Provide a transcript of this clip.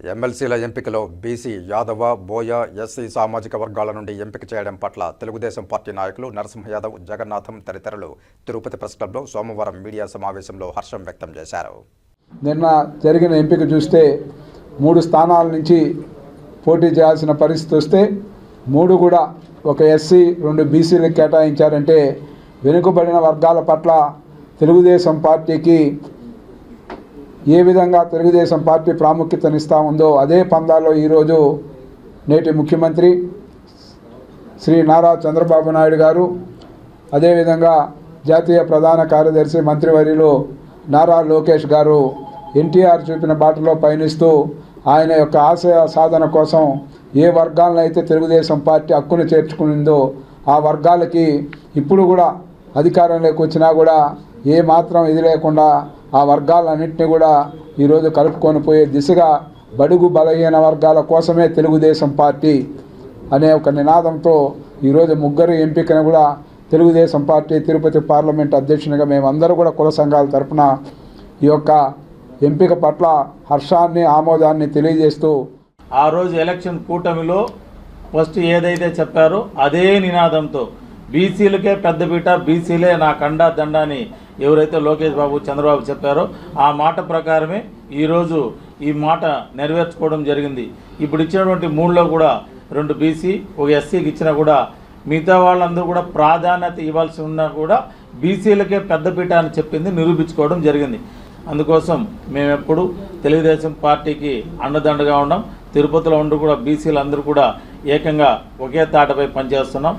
ఎమ్మెల్సీల ఎంపికలో బీసీ యాదవ బోయ ఎస్సీ సామాజిక వర్గాల నుండి ఎంపిక చేయడం పట్ల తెలుగుదేశం పార్టీ నాయకులు నరసింహ యాదవ్ జగన్నాథం తదితరులు తిరుపతి ప్రెస్ క్లబ్లో సోమవారం మీడియా సమావేశంలో హర్షం వ్యక్తం చేశారు. నిన్న జరిగిన ఎంపిక చూస్తే మూడు స్థానాల నుంచి పోటీ చేయాల్సిన పరిస్థితి వస్తే మూడు కూడా ఒక ఎస్సీ రెండు బీసీలకు కేటాయించారంటే వెనుకబడిన వర్గాల పట్ల తెలుగుదేశం పార్టీకి ఏ విధంగా తెలుగుదేశం పార్టీ ప్రాముఖ్యతనిస్తూ ఉందో అదే పందాలో ఈరోజు నేటి ముఖ్యమంత్రి శ్రీ నారా చంద్రబాబు నాయుడు గారు అదేవిధంగా జాతీయ ప్రధాన కార్యదర్శి మంత్రివర్యులు నారా లోకేష్ గారు ఎన్టీఆర్ చూపిన బాటలో పయనిస్తూ ఆయన యొక్క ఆశయ సాధన కోసం ఏ వర్గాలను అయితే తెలుగుదేశం పార్టీ హక్కును చేర్చుకునిందో ఆ వర్గాలకి ఇప్పుడు కూడా అధికారంలోకి వచ్చినా కూడా ఏ మాత్రం ఇది లేకుండా ఆ వర్గాలన్నింటినీ కూడా ఈరోజు కలుపుకొని పోయే దిశగా బడుగు బలహీన వర్గాల కోసమే తెలుగుదేశం పార్టీ అనే ఒక నినాదంతో ఈరోజు ముగ్గురు ఎంపికను కూడా తెలుగుదేశం పార్టీ తిరుపతి పార్లమెంట్ అధ్యక్షునిగా మేమందరూ కూడా కుల సంఘాల తరఫున ఈ యొక్క ఎంపిక పట్ల హర్షాన్ని ఆమోదాన్ని తెలియజేస్తూ ఆ రోజు ఎలక్షన్ కూటమిలో ఫస్ట్ ఏదైతే చెప్పారో అదే నినాదంతో బీసీలకే పెద్దపీట బీసీలే నా కండా దండాని ఎవరైతే లోకేష్ బాబు చంద్రబాబు చెప్పారో ఆ మాట ప్రకారమే ఈరోజు ఈ మాట నెరవేర్చుకోవడం జరిగింది. ఇప్పుడు ఇచ్చినటువంటి మూడులో కూడా రెండు బీసీ ఒక ఎస్సీకి ఇచ్చినా కూడా మిగతా వాళ్ళందరూ కూడా ప్రాధాన్యత ఇవ్వాల్సి ఉన్నా కూడా బీసీలకే పెద్దపీట అని చెప్పింది నిరూపించుకోవడం జరిగింది. అందుకోసం మేము ఎప్పుడు తెలుగుదేశం పార్టీకి అండదండగా ఉన్నాం తిరుపతిలో ఉండి కూడా బీసీలు అందరూ కూడా ఏకంగా ఒకే తాటపై పనిచేస్తున్నాం.